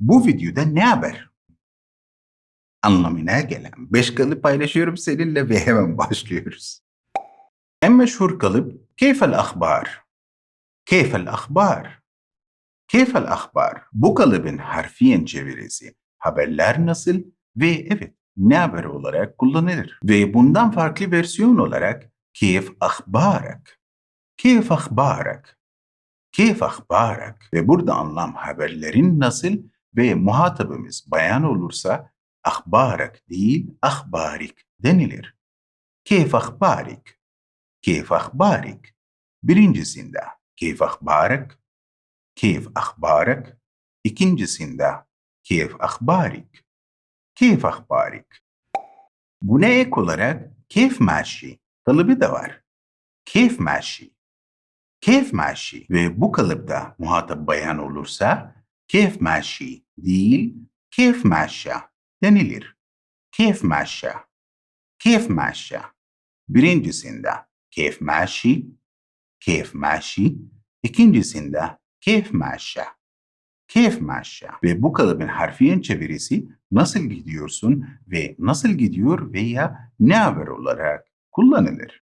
Bu videoda ne haber? Anlamına gelen beş kalıp paylaşıyorum seninle ve hemen başlıyoruz. En meşhur kalıp keyfel ahbar. Keyfel ahbar. Keyfel ahbar. Bu kalıbın harfiyen çevirisi haberler nasıl ve evet ne haber olarak kullanılır. Ve bundan farklı versiyon olarak keyf ahbarak. Keyf ahbarak. Keyf ahbarak. Ve burada anlam haberlerin nasıl ve muhatabımız bayan olursa ahbarak değil ahbarik denilir. Keyf ahbarik. Keyf ahbarik. Birincisinde keyf ahbarak. Keyf ahbarak. İkincisinde keyf ahbarik. Keyf ahbarik. Buna ek olarak keyf maşi kalıbı da var. Keyf maşi. Keyf maşi ve bu kalıpta muhatap bayan olursa keyf maşi değil keyf maşa denilir. Keyf maşa. Keyf maşa. Birincisinde keyf maşi, keyf maşi. İkincisinde keyf maşa. Keyf maşa. Ve bu kalıbın harfiyen çevirisi nasıl gidiyorsun ve nasıl gidiyor veya ne haber olarak kullanılır.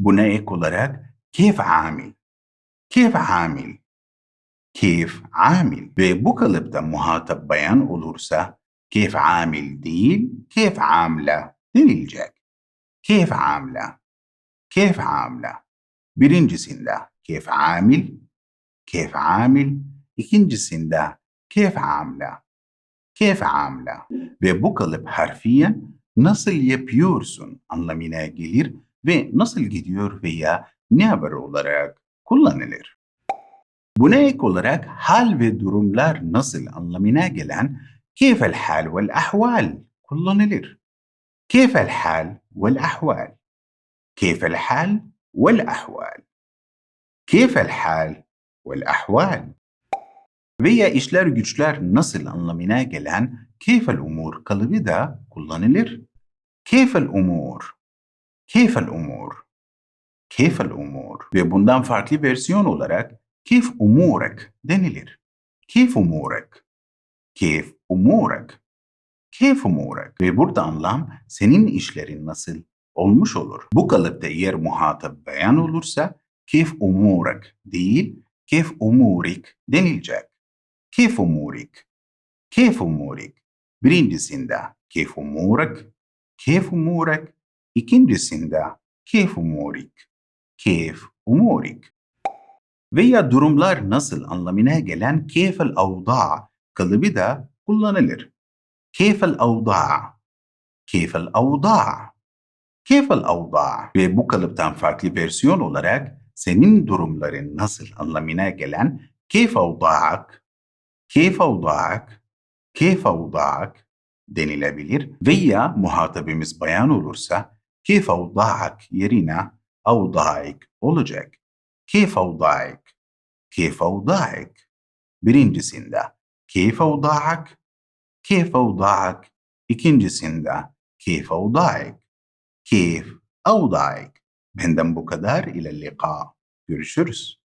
Buna ek olarak keyf amil. Keyf amil. Keyf amil. Ve bu kalıpta muhatap bayan olursa keyf amil değil, keyf amla denilecek. Keyf amla. Keyf amla. Birincisinde keyf amil, keyf amil. İkincisinde keyf amla. Keyf amla. Ve bu kalıp harfiyen nasıl yapıyorsun anlamına gelir ve nasıl gidiyor veya ne haber olarak kullanılır. Buna ek olarak hal ve durumlar nasıl anlamına gelen keyfel hal vel ahval kullanılır. Keyfel hal vel ahval. Keyfel hal vel ahval. Keyfel hal vel ahval. Veya işler güçler nasıl anlamına gelen keyfel umur kalıbı da kullanılır. Keyfel umur. Keyfel umur. Keyfel umur. Ve bundan farklı versiyon olarak keyf umurek denilir. Keyf umurek. Keyf umurek. Keyf umurek. Ve burada anlam senin işlerin nasıl olmuş olur. Bu kalıpta eğer muhatap beyan olursa keyf umurek değil keyf umurik denilecek. Keyf umurik. Keyf umurik. Birincisinde keyf umurek. Keyf umurek. İkincisinde keyf umurik. Keyf umurik. Veya durumlar nasıl anlamına gelen keyfel avda kalıbı da kullanılır. Keyfel avda. Keyfel avda. Keyfel avda. Ve bu kalıptan farklı versiyon olarak senin durumların nasıl anlamına gelen keyf avdaak, keyf avdaak, keyf avdaak denilebilir veya muhatabimiz bayan olursa keyf avdaak yerine avdaik olacak. Keyf avdaik, keyf avdaik. Birincisinde keyf avdaak, keyf avdaak. İkincisinde keyf avdaik, keyf avdaik. Benden bu kadar. İle liqa. Görüşürüz.